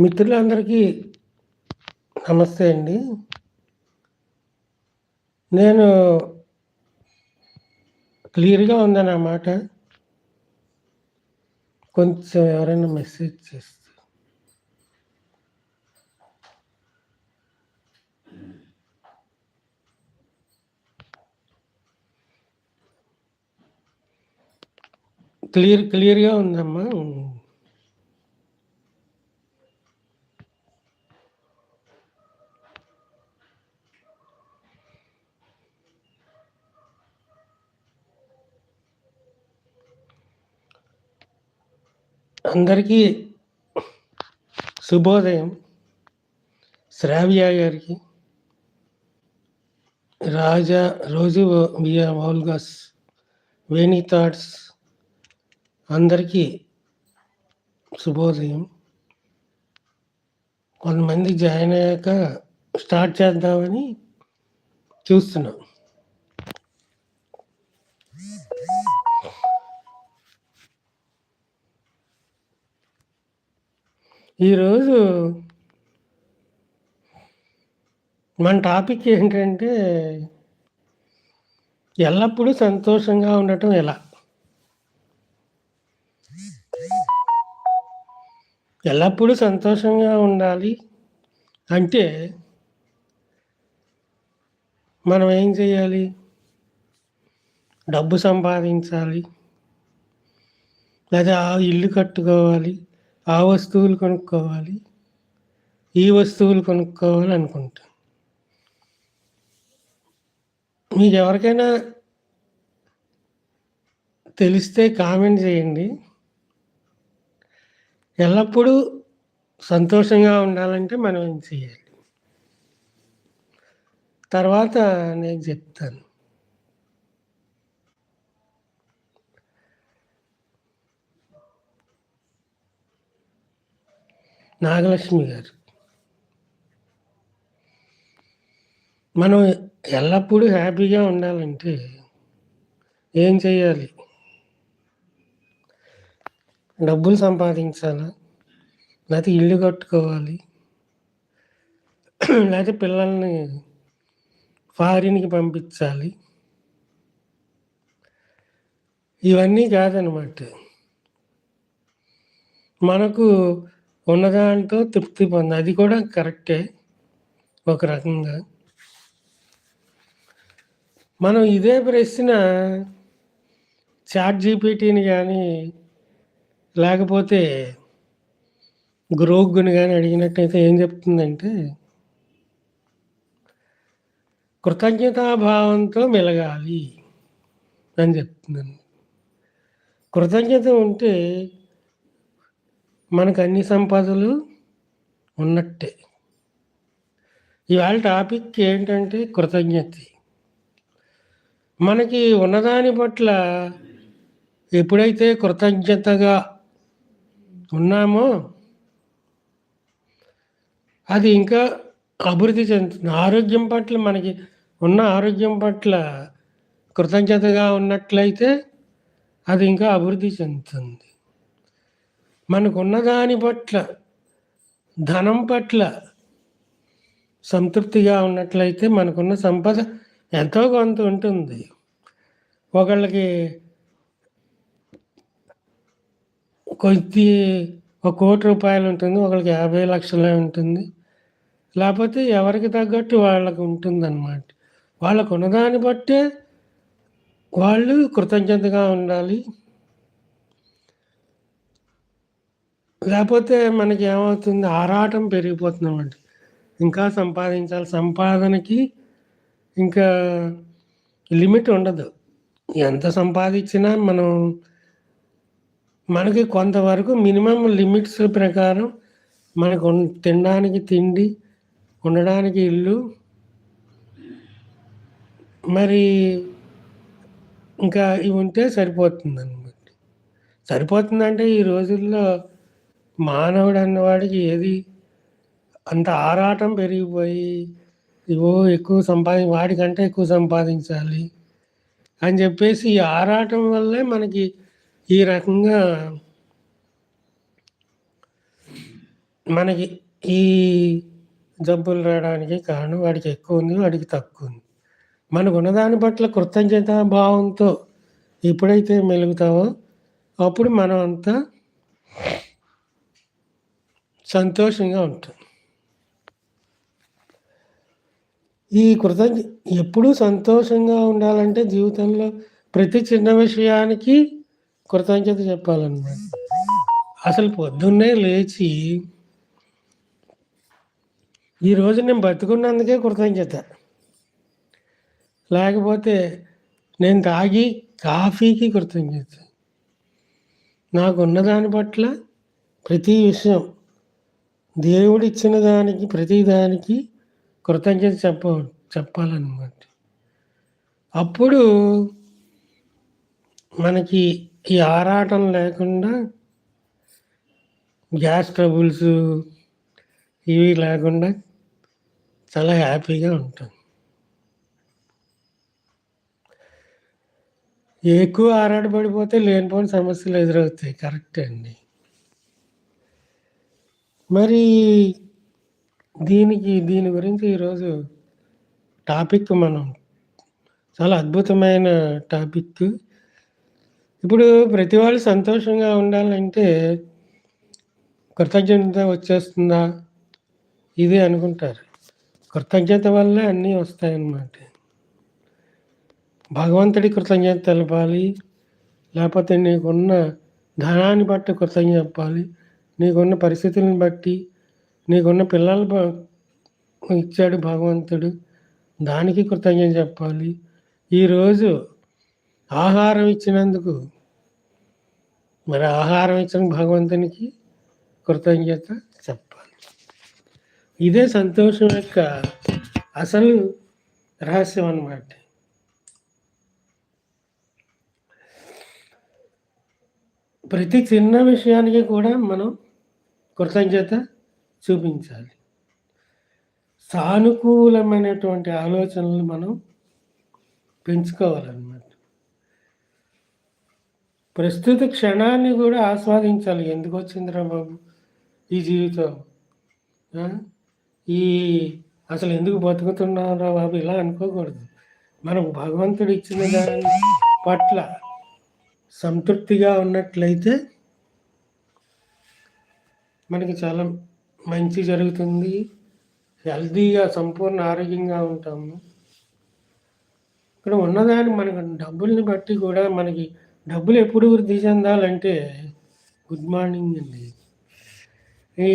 మిత్రులందరికీ నమస్తే అండి. నేను క్లియర్గా ఉందని ఆ మాట. కొంచెం ఎవరైనా మెసేజ్ చేస్తే. క్లియర్ క్లియర్గా ఉందమ్మా. అందరికీ శుభోదయం. శ్రావ్య గారికి రాజా రోజు వియా వౌల్గాస్ వేణి థాట్స్ అందరికీ శుభోదయం. కొంతమంది జాయిన్ అయ్యాక స్టార్ట్ చేద్దామని చూస్తున్నాం. ఈరోజు మన టాపిక్ ఏంటంటే ఎల్లప్పుడూ సంతోషంగా ఉండటం ఎలా? ఎల్లప్పుడూ సంతోషంగా ఉండాలి అంటే మనం ఏం చేయాలి? డబ్బు సంపాదించాలి. లేదా ఆ ఇల్లు కట్టుకోవాలి. ఆ వస్తువులు కొనుక్కోవాలి ఈ వస్తువులు కొనుక్కోవాలి అనుకుంటాం మీకు ఎవరికైనా తెలిస్తే కామెంట్ చేయండి. ఎల్లప్పుడూ సంతోషంగా ఉండాలంటే మనం ఏం చేయాలి? తర్వాత నేను చెప్తాను. నాగలక్ష్మి గారు. మనం ఎల్లప్పుడూ హ్యాపీగా ఉండాలంటే ఏం చేయాలి? డబ్బులు సంపాదించాలా? లేకపోతే ఇల్లు కట్టుకోవాలి? లేకపోతే పిల్లల్ని ఫారిన్కి పంపించాలి? ఇవన్నీ కాదనమాట. మనకు ఉన్నదాంట్లో తృప్తి పొంది అది కూడా కరెక్టే ఒక రకంగా. మనం ఇదే ప్రశ్న చాట్ జీపీటీని కానీ లేకపోతే గ్రోగ్గుని కానీ అడిగినట్టయితే ఏం చెప్తుందంటే కృతజ్ఞతాభావంతో మెలగాలి అని చెప్తుందండి. కృతజ్ఞత ఉంటే మనకు అన్ని సంపదలు ఉన్నట్టే. ఇవాళ టాపిక్ ఏంటంటే కృతజ్ఞత. మనకి ఉన్నదాని పట్ల ఎప్పుడైతే కృతజ్ఞతగా ఉన్నామో అది ఇంకా అభివృద్ధి చెందుతుంది. ఆరోగ్యం పట్ల మనకి ఉన్న ఆరోగ్యం పట్ల కృతజ్ఞతగా ఉన్నట్లయితే అది ఇంకా అభివృద్ధి చెందుతుంది. మనకున్న దాని పట్ల ధనం పట్ల సంతృప్తిగా ఉన్నట్లయితే మనకున్న సంపద ఎంతో కొంత ఉంటుంది. ఒకళ్ళకి కొద్ది ఒక కోటి రూపాయలు ఉంటుంది ఒకళ్ళకి యాభై లక్షలే ఉంటుంది. లేకపోతే ఎవరికి తగ్గట్టు వాళ్ళకు ఉంటుందన్నమాట. వాళ్ళకు ఉన్నదాన్ని బట్టే వాళ్ళు కృతజ్ఞతగా ఉండాలి. లేకపోతే మనకి ఏమవుతుంది? ఆరాటం పెరిగిపోతున్నామండి ఇంకా సంపాదించాలి. సంపాదనకి ఇంకా లిమిట్ ఉండదు. ఎంత సంపాదించినా మనం మనకి కొంతవరకు మినిమం లిమిట్స్ ప్రకారం మనకు తినడానికి తిండి ఉండడానికి ఇల్లు మరి ఇంకా ఇవి ఉంటే సరిపోతుంది అనమాట సరిపోతుందంటే ఈ రోజుల్లో మానవుడు అన్నవాడికి ఏది? అంత ఆరాటం పెరిగిపోయి ఇవో ఎక్కువ సంపాది వాడికంటే ఎక్కువ సంపాదించాలి అని చెప్పేసి ఈ ఆరాటం వల్లే మనకి ఈ రకంగా మనకి ఈ జబ్బులు రావడానికి కారణం వాడికి ఎక్కువ ఉంది వాడికి తక్కువ ఉంది. మనకు ఉన్నదాని పట్ల కృతజ్ఞత భావంతో ఎప్పుడైతే మెలుగుతావో అప్పుడు మనం అంతా సంతోషంగా ఉంటాం ఈ కృతజ్ఞ ఎప్పుడూ సంతోషంగా ఉండాలంటే జీవితంలో ప్రతి చిన్న విషయానికి కృతజ్ఞత చెప్పాలన్నమాట. అసలు పొద్దున్నే లేచి ఈరోజు నేను బతుకున్నందుకే కృతజ్ఞత. లేకపోతే నేను తాగి కాఫీకి కృతజ్ఞత. నాకున్న దాని పట్ల ప్రతి విషయం దేవుడిచ్చిన దానికి ప్రతి దానికి కృతజ్ఞత చెప్ప చెప్పాలన్నమాట. అప్పుడు మనకి ఈ ఆరాటం లేకుండా గ్యాస్ ట్రబుల్స్ ఇవి లేకుండా చాలా హ్యాపీగా ఉంటాం. ఎక్కువ ఆరాటపడిపోతే లేనిపోని సమస్యలు ఎదురవుతాయి. కరెక్ట్ అండి. మరి దీనికి దీని గురించి ఈరోజు టాపిక్ మనం చాలా అద్భుతమైన టాపిక్. ఇప్పుడు ప్రతి వాళ్ళు సంతోషంగా ఉండాలంటే కృతజ్ఞత వచ్చేస్తుందా? ఇది అనుకుంటారు. కృతజ్ఞత వల్లే అన్నీ వస్తాయన్నమాట. భగవంతుడి కృతజ్ఞత తెలపాలి. లేకపోతే నీకున్న ధనాన్ని బట్టి కృతజ్ఞత చెప్పాలి నీకున్న పరిస్థితులను బట్టి నీకున్న పిల్లలు ఇచ్చాడు భగవంతుడు. దానికి కృతజ్ఞత చెప్పాలి. ఈరోజు ఆహారం ఇచ్చినందుకు మరి ఆహారం ఇచ్చిన భగవంతునికి కృతజ్ఞత చెప్పాలి. ఇదే సంతోషం యొక్క అసలు రహస్యం అన్నమాట. ప్రతి చిన్న విషయానికి కూడా మనం కృతజ్ఞత చూపించాలి. సానుకూలమైనటువంటి ఆలోచనలు మనం పెంచుకోవాలన్నమాట. ప్రస్తుత క్షణాన్ని కూడా ఆస్వాదించాలి. ఎందుకు వచ్చిందిరా బాబు ఈ జీవితం? ఈ అసలు ఎందుకు బతుకుతున్నారా బాబు? ఇలా అనుకోకూడదు. మనం భగవంతుడు ఇచ్చిన దాని పట్ల సంతృప్తిగా ఉన్నట్లయితే మనకి చాలా మంచి జరుగుతుంది. హెల్తీగా సంపూర్ణ ఆరోగ్యంగా ఉంటాము. ఇక్కడ ఉన్నదాన్ని మనకు డబ్బుల్ని బట్టి కూడా మనకి డబ్బులు ఎప్పుడు వృద్ధి చెందాలంటే గుడ్ మార్నింగ్ అండి. ఈ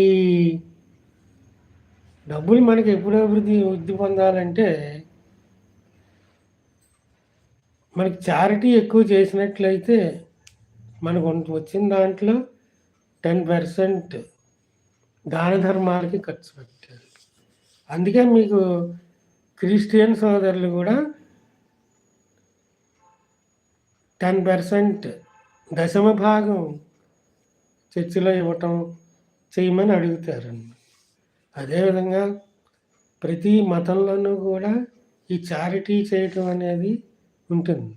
డబ్బులు మనకి ఎప్పుడు అభివృద్ధి వృద్ధి పొందాలంటే మనకి చారిటీ ఎక్కువ చేసినట్లయితే మనకు వచ్చిన దాంట్లో టెన్ పర్సెంట్ దాన ధర్మాలకి ఖర్చు పెట్టారు. అందుకే మీకు క్రిస్టియన్ సోదరులు కూడా టెన్ పర్సెంట్ దశమ భాగం చర్చిలో ఇవ్వటం చేయమని అడుగుతారండి అదేవిధంగా ప్రతి మతంలోనూ కూడా ఈ చారిటీ చేయటం అనేది ఉంటుంది.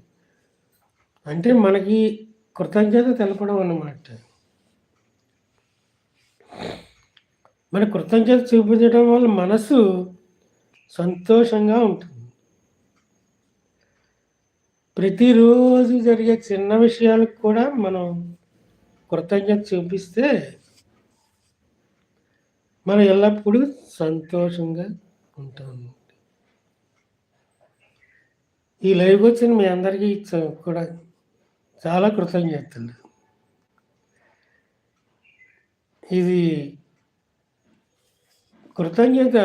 అంటే మనకి కృతజ్ఞత తెలపడం అన్నమాట. మన కృతజ్ఞత చూపించడం వల్ల మనసు సంతోషంగా ఉంటుంది. ప్రతిరోజు జరిగే చిన్న విషయాలకు కూడా మనం కృతజ్ఞత చూపిస్తే మనం ఎల్లప్పుడూ సంతోషంగా ఉంటాము. ఈ లైవ్ వచ్చిన మీ అందరికీ కూడా చాలా కృతజ్ఞతలు. ఇది కృతజ్ఞత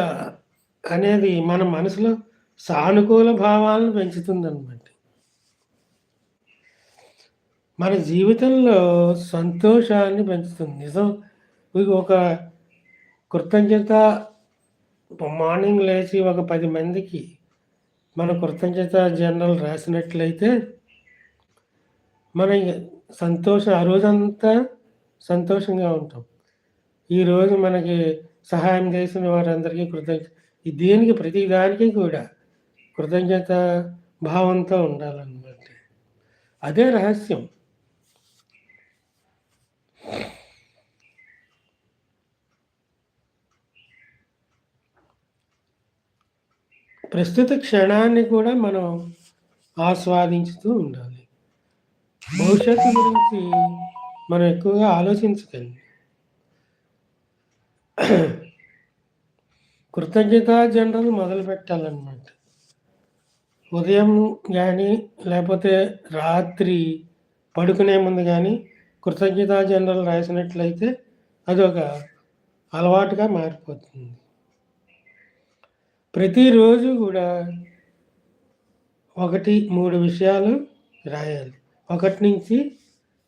అనేది మన మనసులో సానుకూల భావాలను పెంచుతుందన్నమాట. మన జీవితంలో సంతోషాన్ని పెంచుతుంది. నిజం ఒక కృతజ్ఞత మార్నింగ్ లేచి ఒక పది మందికి మన కృతజ్ఞత జనరల్ రాసినట్లయితే మన సంతోషం ఆ రోజంతా సంతోషంగా ఉంటాం. ఈరోజు మనకి సహాయం చేసిన వారందరికీ కృతజ్ఞ దేనికి ప్రతి దానికి కూడా కృతజ్ఞత భావంతో ఉండాలన్నమాట. అదే రహస్యం. ప్రస్తుత క్షణాన్ని కూడా మనం ఆస్వాదించుతూ ఉండాలి. భవిష్యత్తు గురించి మనం ఎక్కువగా ఆలోచించకండి. కృతజ్ఞత జనరల్ మొదలు పెట్టాలన్నమాట. ఉదయం కానీ లేకపోతే రాత్రి పడుకునే ముందు కానీ కృతజ్ఞత జనరల్ రాసినట్లయితే అది ఒక అలవాటుగా మారిపోతుంది. ప్రతిరోజు కూడా ఒకటి మూడు విషయాలు రాయాలి. ఒకటి నుంచి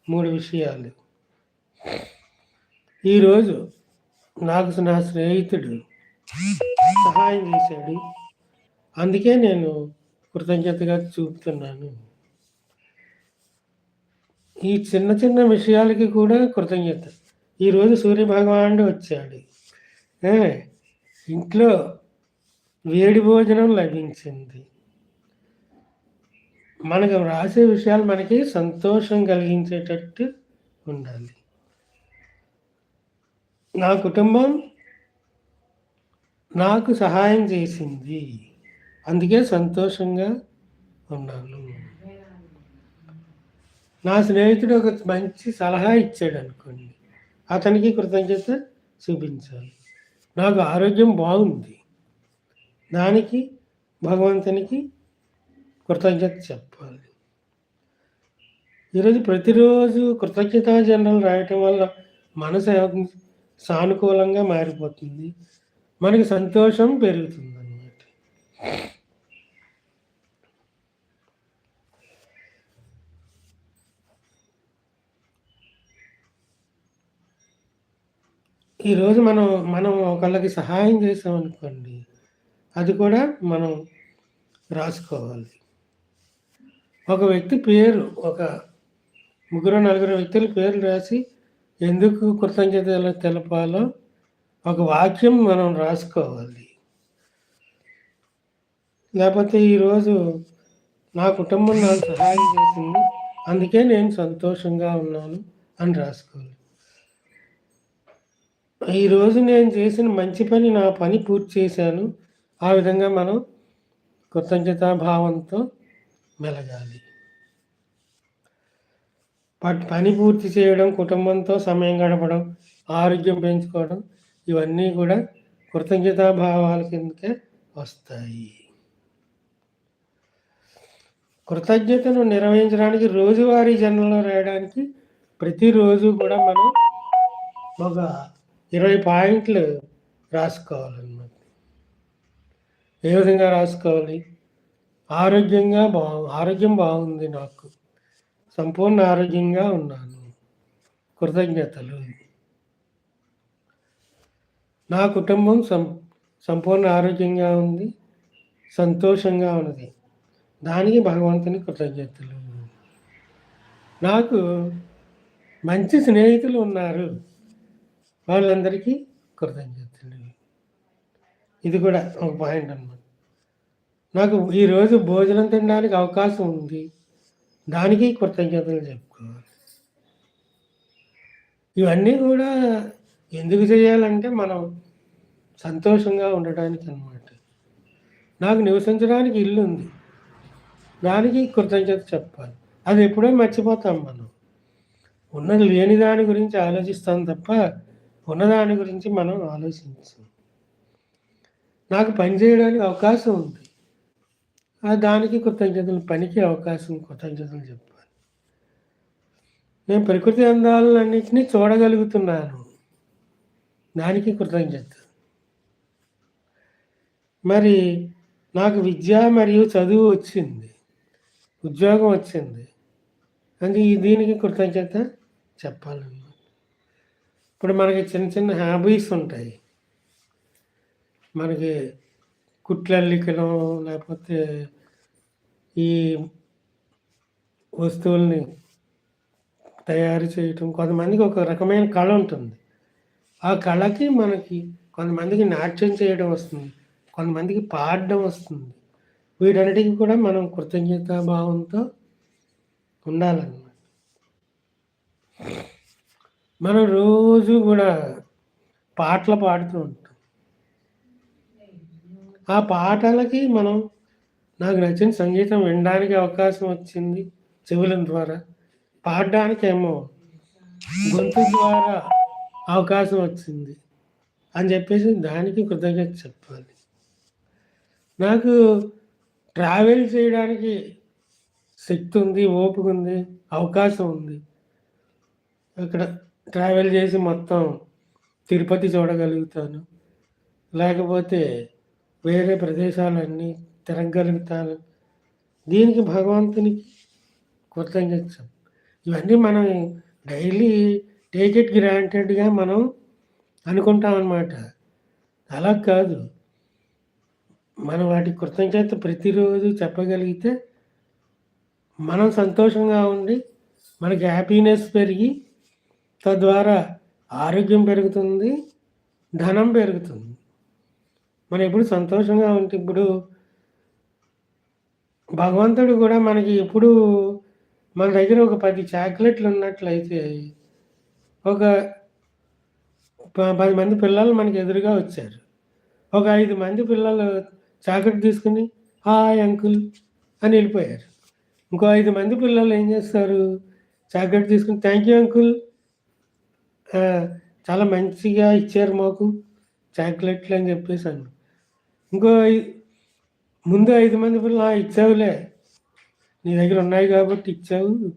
మూడు విషయాలు. ఈరోజు నాకు నా స్నేహితుడు సహాయం చేశాడు. అందుకే నేను కృతజ్ఞతగా చూపుతున్నాను. ఈ చిన్న చిన్న విషయాలకి కూడా కృతజ్ఞత. ఈరోజు సూర్య భగవానుడు వచ్చాడు. ఇంట్లో వేడి భోజనం లభించింది. మనకు రాసే విషయాలు మనకి సంతోషం కలిగించేటట్టు ఉండాలి. నా కుటుంబం నాకు సహాయం చేసింది. అందుకే సంతోషంగా ఉన్నాను. నా స్నేహితుడు ఒక మంచి సలహా ఇచ్చాడు అనుకోండి అతనికి కృతజ్ఞత చూపించాలి. నాకు ఆరోగ్యం బాగుంది. దానికి భగవంతునికి కృతజ్ఞత చెప్పాలి. ఈరోజు ప్రతిరోజు కృతజ్ఞత జనరల్ రాయటం వల్ల మనసు సానుకూలంగా మారిపోతుంది. మనకి సంతోషం పెరుగుతుంది అన్నమాట ఈరోజు మనం మనం ఒకళ్ళకి సహాయం చేసామనుకోండి అది కూడా మనం రాసుకోవాలి. ఒక వ్యక్తి పేరు ఒక ముగ్గురు నలుగురు వ్యక్తుల పేర్లు రాసి ఎందుకు కృతజ్ఞతలు తెలపాలో ఒక వాక్యం మనం రాసుకోవాలి. లేకపోతే ఈరోజు నా కుటుంబం నాకు సహాయం చేసింది. అందుకే నేను సంతోషంగా ఉన్నాను అని రాసుకోవాలి. ఈరోజు నేను చేసిన మంచి పని నా పని పూర్తి చేశాను. ఆ విధంగా మనం కృతజ్ఞతాభావంతో మెలగాలి. పని పూర్తి చేయడం కుటుంబంతో సమయం గడపడం ఆరోగ్యం పెంచుకోవడం ఇవన్నీ కూడా కృతజ్ఞతా భావాల కిందకే వస్తాయి. కృతజ్ఞతను నిర్వహించడానికి రోజువారీ జన్మలో రాయడానికి ప్రతిరోజు కూడా మనం ఒక ఇరవై పాయింట్లు రాసుకోవాలన్నమాట. ఏ విధంగా రాసుకోవాలి? ఆరోగ్యంగా బాగు ఆరోగ్యం బాగుంది నాకు. సంపూర్ణ ఆరోగ్యంగా ఉన్నాను. కృతజ్ఞతలు. నా కుటుంబం సం సంపూర్ణ ఆరోగ్యంగా ఉంది సంతోషంగా ఉన్నది. దానికి భగవంతుని కృతజ్ఞతలు. నాకు మంచి స్నేహితులు ఉన్నారు. వాళ్ళందరికీ కృతజ్ఞతలు. ఇది కూడా ఒక పాయింట్ అనమాట నాకు ఈరోజు భోజనం తినడానికి అవకాశం ఉంది. దానికి కృతజ్ఞతలు చెప్పుకోవాలి. ఇవన్నీ కూడా ఎందుకు చేయాలంటే మనం సంతోషంగా ఉండడానికి అన్నమాట. నాకు నివసించడానికి ఇల్లు ఉంది. దానికి కృతజ్ఞత చెప్పాలి. అది ఎప్పుడో మర్చిపోతాం మనం. ఉన్నది లేని దాని గురించి ఆలోచిస్తాం తప్ప ఉన్నదాని గురించి మనం ఆలోచించాం. నాకు పని చేయడానికి అవకాశం ఉంది. దానికి కృతజ్ఞతలు పనికి అవకాశం కృతజ్ఞతలు చెప్పాలి. నేను ప్రకృతి అందాలన్నింటినీ చూడగలుగుతున్నాను. దానికి కృతజ్ఞత. మరి నాకు విద్య మరియు చదువు వచ్చింది ఉద్యోగం వచ్చింది. అందుకే ఈ దీనికి కృతజ్ఞత చెప్పాలన్నమాట. ఇప్పుడు మనకి చిన్న చిన్న హ్యాబీస్ ఉంటాయి. మనకి కుట్లల్లికడం లేకపోతే ఈ వస్తువుల్ని తయారు చేయటం కొంతమందికి ఒక రకమైన కళ ఉంటుంది. ఆ కళకి మనకి కొంతమందికి నాట్యం చేయడం వస్తుంది కొంతమందికి పాడడం వస్తుంది. వీటన్నిటికీ కూడా మనం కృతజ్ఞతా భావంతో ఉండాలన్నమాట. మనం రోజు కూడా పాటలు పాడుతూ ఉంటాం. ఆ పాటలకి మనం నాకు నచ్చిన సంగీతం వినడానికి అవకాశం వచ్చింది చెవుల ద్వారా. పాడడానికేమో గొంతు ద్వారా అవకాశం వచ్చింది అని చెప్పేసి దానికి కృతజ్ఞత చెప్పాలి. నాకు ట్రావెల్ చేయడానికి శక్తి ఉంది ఓపిక ఉంది అవకాశం ఉంది. అక్కడ ట్రావెల్ చేసి మొత్తం తిరుపతి చూడగలుగుతాను. లేకపోతే వేరే ప్రదేశాలన్నీ తిరగలుగుతాను దీనికి భగవంతునికి కృతజ్ఞత ఇవన్నీ మనం డైలీ టేక్ ఇట్ గ్రాంటెడ్గా మనం అనుకుంటామన్నమాట. అలా కాదు. మనం వాటి కృతజ్ఞత ప్రతిరోజు చెప్పగలిగితే మనం సంతోషంగా ఉండి మనకి హ్యాపీనెస్ పెరిగి తద్వారా ఆరోగ్యం పెరుగుతుంది ధనం పెరుగుతుంది. మనం ఎప్పుడు సంతోషంగా ఉంటే ఇప్పుడు భగవంతుడు కూడా మనకి ఎప్పుడు మన దగ్గర ఒక పది చాక్లెట్లు ఉన్నట్లయితే ఒక పది మంది పిల్లలు మనకి ఎదురుగా వచ్చారు. ఒక ఐదు మంది పిల్లలు చాక్లెట్ తీసుకుని హాయ్ అంకుల్ అని వెళ్ళిపోయారు. ఇంకో ఐదు మంది పిల్లలు ఏం చేస్తారు? చాక్లెట్ తీసుకుని థ్యాంక్ యూ అంకుల్. చాలా మంచిగా ఇచ్చారు మాకు చాక్లెట్లు అని చెప్పేసి అన్న ఇంకో ముందు ఐదు మంది పిల్లలు ఇచ్చావులే. నీ దగ్గర ఉన్నాయి కాబట్టి ఇచ్చావు.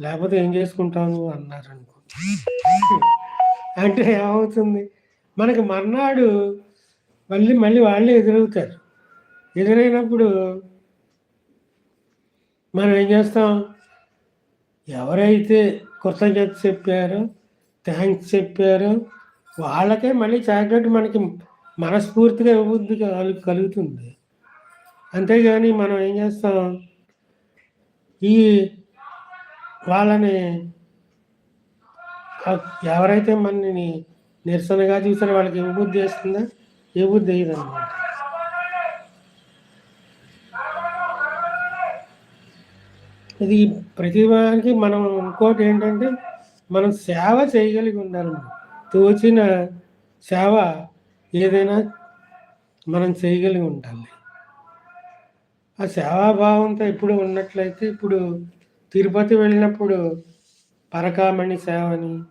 లేకపోతే ఏం చేసుకుంటావు? అన్నారు అనుకో అంటే ఏమవుతుంది? మనకి మర్నాడు మళ్ళీ మళ్ళీ వాళ్ళే ఎదురవుతారు. ఎదురైనప్పుడు మనం ఏం చేస్తాం? ఎవరైతే కృతజ్ఞత చెప్పారో థ్యాంక్స్ చెప్పారో వాళ్ళకే మళ్ళీ చాక్లెట్ మనకి మనస్ఫూర్తిగా ఇవ్వబుద్ధి కలుగుతుంది. అంతేగాని మనం ఏం చేస్తాం? ఈ వాళ్ళని ఎవరైతే మనని నిరసనగా చూసారో వాళ్ళకి ఏ బుద్ధి వేస్తుందా? ఏ బుద్ధి వేయదు అనమాట ఇది ప్రతిభానికి మనం ఇంకోటి ఏంటంటే మనం సేవ చేయగలిగి ఉండాలి తోచిన సేవ ఏదైనా మనం చేయగలిగి ఉండాలి. ఆ సేవాభావంతో ఇప్పుడు ఉన్నట్లయితే ఇప్పుడు తిరుపతి వెళ్ళినప్పుడు పరకామణి సేవని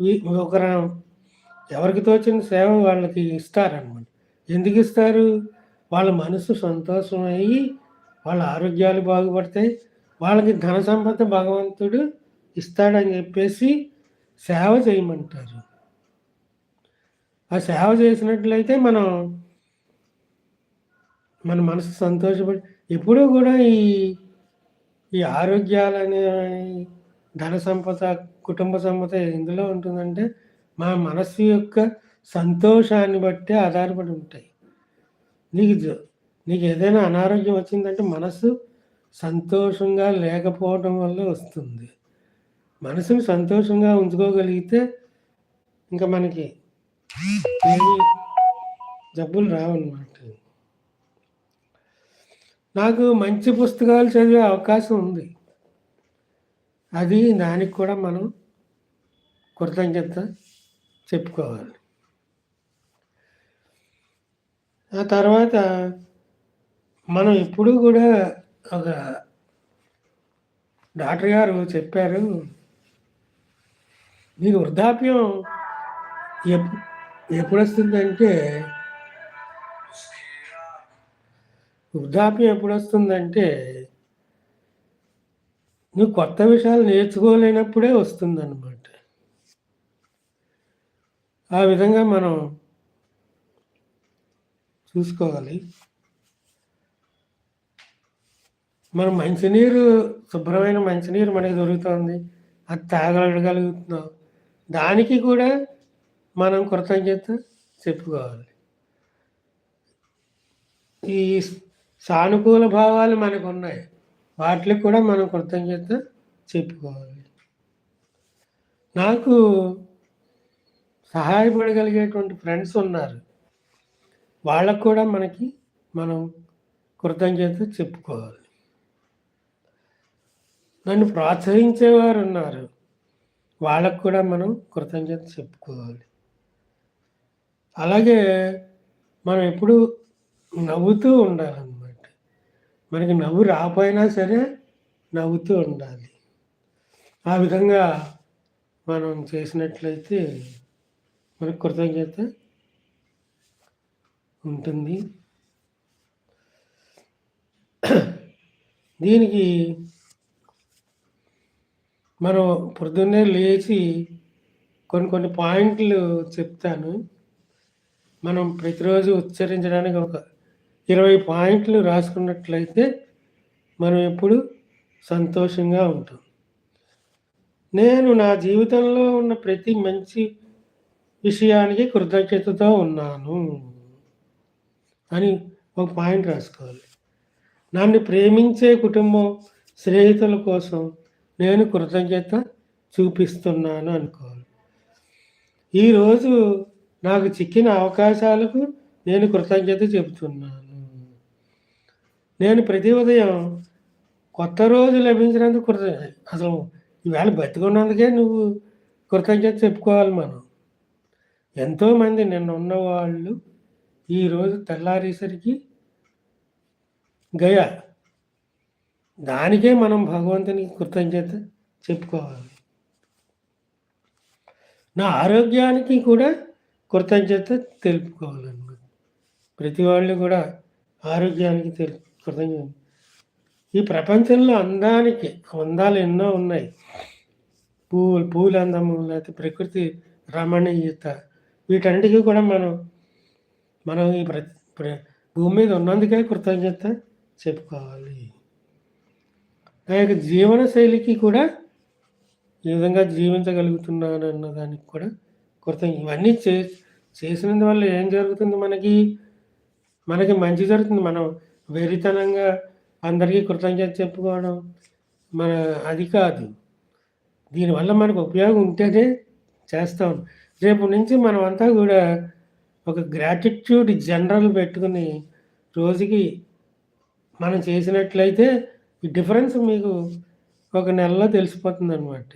ఈ- ఒకరు ఎవరికి తోచిన సేవ వాళ్ళకి ఇస్తారనమాట ఎందుకు ఇస్తారు? వాళ్ళ మనసు సంతోషం అయ్యి వాళ్ళ ఆరోగ్యాలు బాగుపడతాయి. వాళ్ళకి ధన సంపద భగవంతుడు ఇస్తాడని చెప్పేసి సేవ చేయమంటారు. ఆ సేవ చేసినట్లయితే మనం మన మనసు సంతోషపడి ఎప్పుడూ కూడా ఈ ఈ ఆరోగ్యాలనే ధన సంపద కుటుంబ సంపద ఎందులో ఉంటుందంటే మా మనస్సు యొక్క సంతోషాన్ని బట్టి ఆధారపడి ఉంటాయి. నీకు నీకు ఏదైనా అనారోగ్యం వచ్చిందంటే మనసు సంతోషంగా లేకపోవడం వల్ల వస్తుంది. మనసును సంతోషంగా ఉంచుకోగలిగితే ఇంకా మనకి ఏమి జబ్బులు రావన్నమాట. నాకు మంచి పుస్తకాలు చదివే అవకాశం ఉంది. అది దానికి కూడా మనం కృతజ్ఞత చెప్పుకోవాలి. ఆ తర్వాత మనం ఎప్పుడూ కూడా ఒక డాక్టర్ గారు చెప్పారు మీకు వృద్ధాప్యం ఎప్పుడు ఎప్పుడు వస్తుందంటే వృద్ధాప్యం ఎప్పుడు వస్తుందంటే నువ్వు కొత్త విషయాలు నేర్చుకోలేనప్పుడే వస్తుందన్నమాట. ఆ విధంగా మనం చూసుకోవాలి. మనం మంచినీరు శుభ్రమైన మంచినీరు మనకి దొరుకుతుంది. అది తాగగలుగుతున్నాం. దానికి కూడా మనం కృతజ్ఞత చెప్పుకోవాలి. ఈ సానుకూల భావాలు మనకు ఉన్నాయి వాటికి కూడా మనం కృతజ్ఞత చెప్పుకోవాలి. నాకు సహాయపడగలిగేటువంటి ఫ్రెండ్స్ ఉన్నారు. వాళ్ళకు కూడా మనకి మనం కృతజ్ఞత చెప్పుకోవాలి. నన్ను ప్రోత్సహించేవారు ఉన్నారు. వాళ్ళకు కూడా మనం కృతజ్ఞత చెప్పుకోవాలి. అలాగే మనం ఎప్పుడు నవ్వుతూ ఉండాలన్నమాట. మనకి నవ్వు రాపోయినా సరే నవ్వుతూ ఉండాలి. ఆ విధంగా మనం చేసినట్లయితే మనకు కృతజ్ఞత ఉంటుంది. దీనికి మనం పొద్దున్నే లేచి కొన్ని కొన్ని పాయింట్లు చెప్తాను. మనం ప్రతిరోజు ఉచ్చరించడానికి ఒక 20 పాయింట్లు రాసుకున్నట్లయితే మనం ఎప్పుడు సంతోషంగా ఉంటాం. నేను నా జీవితంలో ఉన్న ప్రతి మంచి విషయానికి కృతజ్ఞతతో ఉన్నాను. అని ఒక పాయింట్ రాసుకోవాలి. నన్ను ప్రేమించే కుటుంబం, స్నేహితుల కోసం నేను కృతజ్ఞత చూపిస్తున్నాను అనుకోవాలి. ఈరోజు నాకు చిక్కిన అవకాశాలకు నేను కృతజ్ఞత చెబుతున్నాను. నేను ప్రతి ఉదయం కొత్త రోజు లభించినందుకు కృత అసలు ఈవేళ బతికున్నందుకే నువ్వు కృతజ్ఞత చెప్పుకోవాలి మనం. ఎంతోమంది నిన్న ఉన్నవాళ్ళు ఈరోజు తెల్లారేసరికి గయా. దానికే మనం భగవంతునికి కృతజ్ఞత చెప్పుకోవాలి. నా ఆరోగ్యానికి కూడా కృతజ్ఞత తెలుపుకోవాలన్నమాట. ప్రతి వాళ్ళు కూడా ఆరోగ్యానికి తెలు కృతజ్ఞత ఈ ప్రపంచంలో అందానికి అందాలు ఎన్నో ఉన్నాయి. పూలు పూల అందము లేకపోతే ప్రకృతి రమణీయత వీటన్నిటికీ కూడా మనం మనం ఈ ప్ర భూమి మీద ఉన్నందుకే కృతజ్ఞత చెప్పుకోవాలి. నా యొక్క జీవన శైలికి కూడా ఈ విధంగా జీవించగలుగుతున్నానన్న దానికి కూడా కృతజ్ఞ ఇవన్నీ చే చేసినందువల్ల ఏం జరుగుతుంది మనకి? మనకి మంచి జరుగుతుంది. మనం వెరితనంగా అందరికీ కృతజ్ఞత చెప్పుకోవడం మన అది కాదు. దీనివల్ల మనకు ఉపయోగం ఉంటేనే చేస్తాం. రేపు నుంచి మనమంతా కూడా ఒక గ్రాటిట్యూడ్ జనరల్ పెట్టుకుని రోజుకి మనం చేసినట్లయితే ఈ డిఫరెన్స్ మీకు ఒక నెలలో తెలిసిపోతుందనమాట.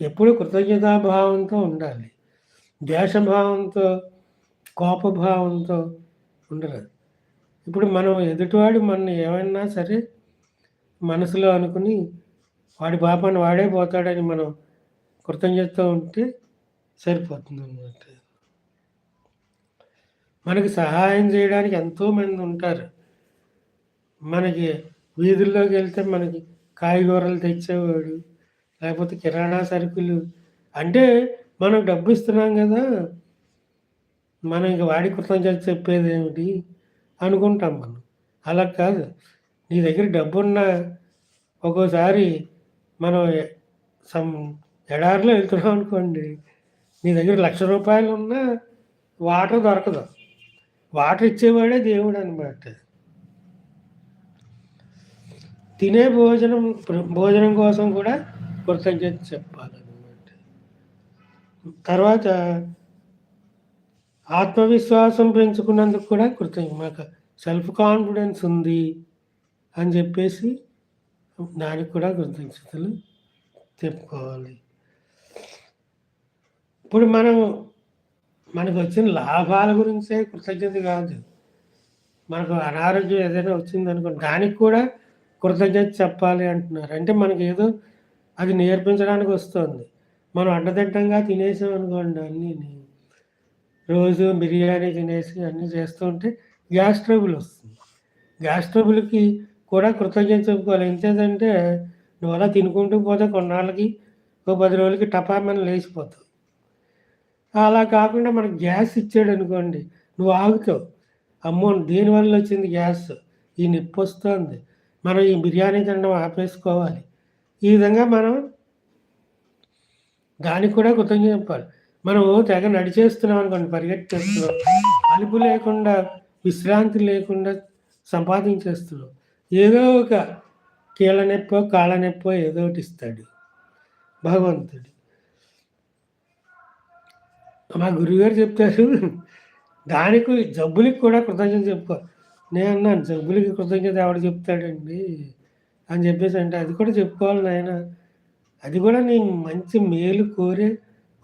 ఎప్పుడు కృతజ్ఞతాభావంతో ఉండాలి. ద్వేషభావంతో, కోపభావంతో ఉండలేదు ఇప్పుడు మనం ఎదుటివాడు మన ఏమన్నా సరే మనసులో అనుకుని వాడి పాపాన్ని వాడే పోతాడని మనం కృతజ్ఞతతో ఉంటే సరిపోతుంది అన్నమాట మనకి సహాయం చేయడానికి ఎంతోమంది ఉంటారు. మనకి వీధుల్లోకి వెళ్తే మనకి కాయగూరలు తెచ్చేవాడు, లేకపోతే కిరాణా సరుకులు. అంటే మనం డబ్బు ఇస్తున్నాం కదా మనం ఇంక వాడి కృతజ్ఞత చెప్పేదేమిటి అనుకుంటాం మనం. అలా కాదు. నీ దగ్గర డబ్బు ఉన్నా ఒక్కోసారి మనం సమ్ ఎడారిలో వెళ్తున్నాం అనుకోండి. నీ దగ్గర లక్ష రూపాయలు ఉన్నా వాటర్ దొరకదు. వాటర్ ఇచ్చేవాడే దేవుడు అనమాట తినే భోజనం భోజనం కోసం కూడా కృతజ్ఞత చెప్పాలి తర్వాత ఆత్మవిశ్వాసం పెంచుకున్నందుకు కూడా కృతజ్ఞ మాకు సెల్ఫ్ కాన్ఫిడెన్స్ ఉంది అని చెప్పేసి దానికి కూడా కృతజ్ఞతలు చెప్పుకోవాలి. ఇప్పుడు మనం మనకు వచ్చిన లాభాల గురించే కృతజ్ఞత కాదు. మనకు అనారోగ్యం ఏదైనా వచ్చింది అనుకో దానికి కూడా కృతజ్ఞత చెప్పాలి అంటున్నారు. అంటే ఏదో అది నేర్పించడానికి వస్తుంది మనం అడ్డదిడ్డంగా తినేసామనుకోండి అన్నీ రోజు బిర్యానీ తినేసి అన్నీ చేస్తూ ఉంటే గ్యాస్ ట్రబుల్ వస్తుంది. గ్యాస్ ట్రబుల్‌కి కూడా కృతజ్ఞత చెప్పుకోవాలి. ఎంతేదంటే నువ్వు అలా తినుకుంటూ పోతే కొన్నాళ్ళకి ఓ పది రోజులకి టపామని లేచిపోతావు. అలా కాకుండా మనకు గ్యాస్ ఇచ్చాడు అనుకోండి నువ్వు ఆగుతావు. అమ్మో! దీనివల్ల వచ్చింది గ్యాస్. ఈ నొప్పొస్తోంది. మనం ఈ బిర్యానీ తినడం ఆపేసుకోవాలి. ఈ విధంగా మనం దానికి కూడా కృతజ్ఞత చెప్పాలి. మనము తెగ నడిచేస్తున్నాం అనుకోండి పరిగెట్టేస్తున్నాం. అలుపు లేకుండా, విశ్రాంతి లేకుండా సంపాదించేస్తున్నాం. ఏదో ఒక కీళ్ళ నొప్పో, కాళ్ళ నొప్పో ఏదో ఒకటి ఇస్తాడు. భగవంతుడు. మా గురువుగారు చెప్తారు. దానికి జబ్బులకి కూడా కృతజ్ఞత చెప్పుకో. నేనన్నాను జబ్బులకి కృతజ్ఞత ఎవడు చెప్తాడండి అని చెప్పేసి అంటే అది కూడా చెప్పుకోవాలి నాయనా. అది కూడా నీ మంచి మేలు కోరే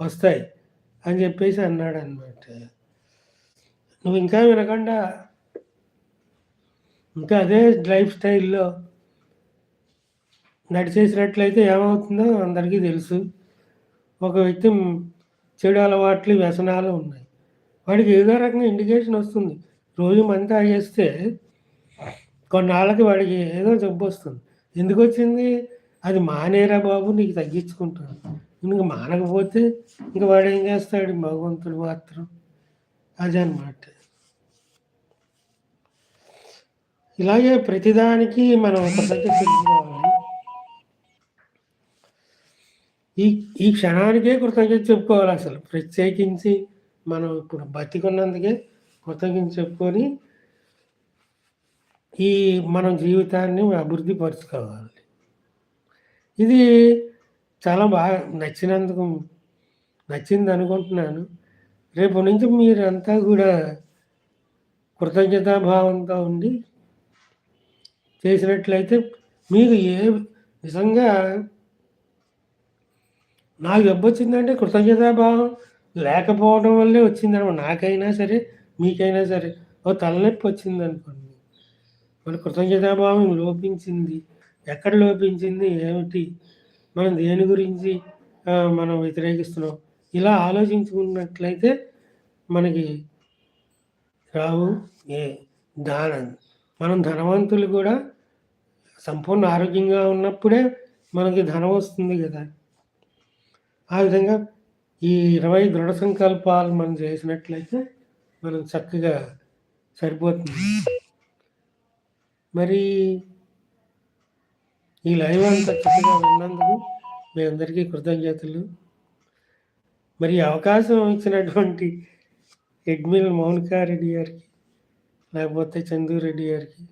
వస్తాయి అని చెప్పేసి అన్నాడు అనమాట నువ్వు ఇంకా వినకుండా ఇంకా అదే లైఫ్ స్టైల్‌లో నడిచేసినట్లయితే ఏమవుతుందో అందరికీ తెలుసు. ఒక వ్యక్తి చెడు అలవాట్లు, వ్యసనాలు ఉన్నాయి. వాడికి ఏదో రకంగా ఇండికేషన్ వస్తుంది. రోజు మందు తాగేస్తే కొన్నాళ్ళకి వాడికి ఏదో జబ్బొస్తుంది. ఎందుకొచ్చింది? అది మానేరా బాబు నీకు తగ్గించుకుంటాను. ఇంక మానకపోతే ఇంక వాడు ఏం చేస్తాడు భగవంతుడు మాత్రం. అదనమాట. ఇలాగే ప్రతిదానికి మనం కృతజ్ఞత చెప్పుకోవాలి. ఈ ఈ క్షణానికే కృతజ్ఞత చెప్పుకోవాలసలు. ప్రత్యేకించి మనం ఇప్పుడు బతికున్నందుకే కృతజ్ఞత చెప్పుకొని ఈ మనం జీవితాన్ని అభివృద్ధి పరుచుకోవాలి. ఇది చాలా బాగా నచ్చినందుకు నచ్చింది అనుకుంటున్నాను రేపు నుంచి మీరంతా కూడా కృతజ్ఞతాభావంతో ఉండి చేసినట్లయితే మీకు ఏ నిజంగా నాకు జబ్బొచ్చిందంటే కృతజ్ఞతాభావం లేకపోవడం వల్లే వచ్చిందనమాట. నాకైనా సరే, మీకైనా సరే. ఓ తలనొప్పి వచ్చిందనుకోండి. మన కృతజ్ఞతాభావం లోపించింది. ఎక్కడ లోపించింది? ఏమిటి? మనం దేని గురించి మనం వ్యతిరేకిస్తున్నాం? ఇలా ఆలోచించుకున్నట్లయితే మనకి రావు. ఏ దానం మనం ధనవంతులు కూడా సంపూర్ణ ఆరోగ్యంగా ఉన్నప్పుడే మనకి ధనం వస్తుంది కదా ఆ విధంగా ఈ 20 దృఢ సంకల్పాలు మనం చేసినట్లయితే మనం చక్కగా సరిపోతుంది. మరి ఈ లైవ్ అంతా చక్కగా విన్నందుకు మీ అందరికీ కృతజ్ఞతలు. మరి అవకాశం ఇచ్చినటువంటి అడ్మిన్ మౌనికారెడ్డి గారికి, లేకపోతే చందూరెడ్డి గారికి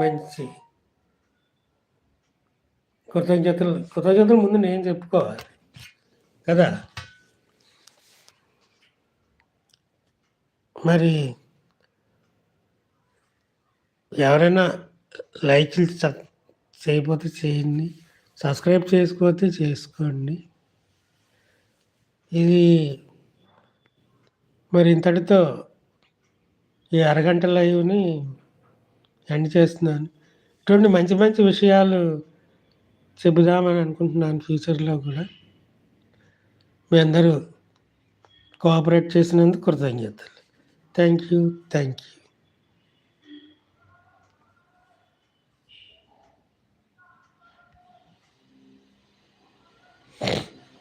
మంచి కృతజ్ఞతలు కృతజ్ఞతలు ముందు నేను చెప్పుకోవాలి. కదా! మరి ఎవరైనా లైకులు చేయకపోతే చేయండి. సబ్స్క్రైబ్ చేసుకోకపోతే చేసుకోండి. ఇది మరి ఇంతటితో ఈ అరగంట లైవ్‌ని ఎండ్ చేస్తున్నాను. ఇటువంటి మంచి మంచి విషయాలు చెబుదామని అనుకుంటున్నాను ఫ్యూచర్‌లో కూడా. మీ అందరూ కోఆపరేట్ చేసినందుకు కృతజ్ఞతలు. Thank you. Thank you.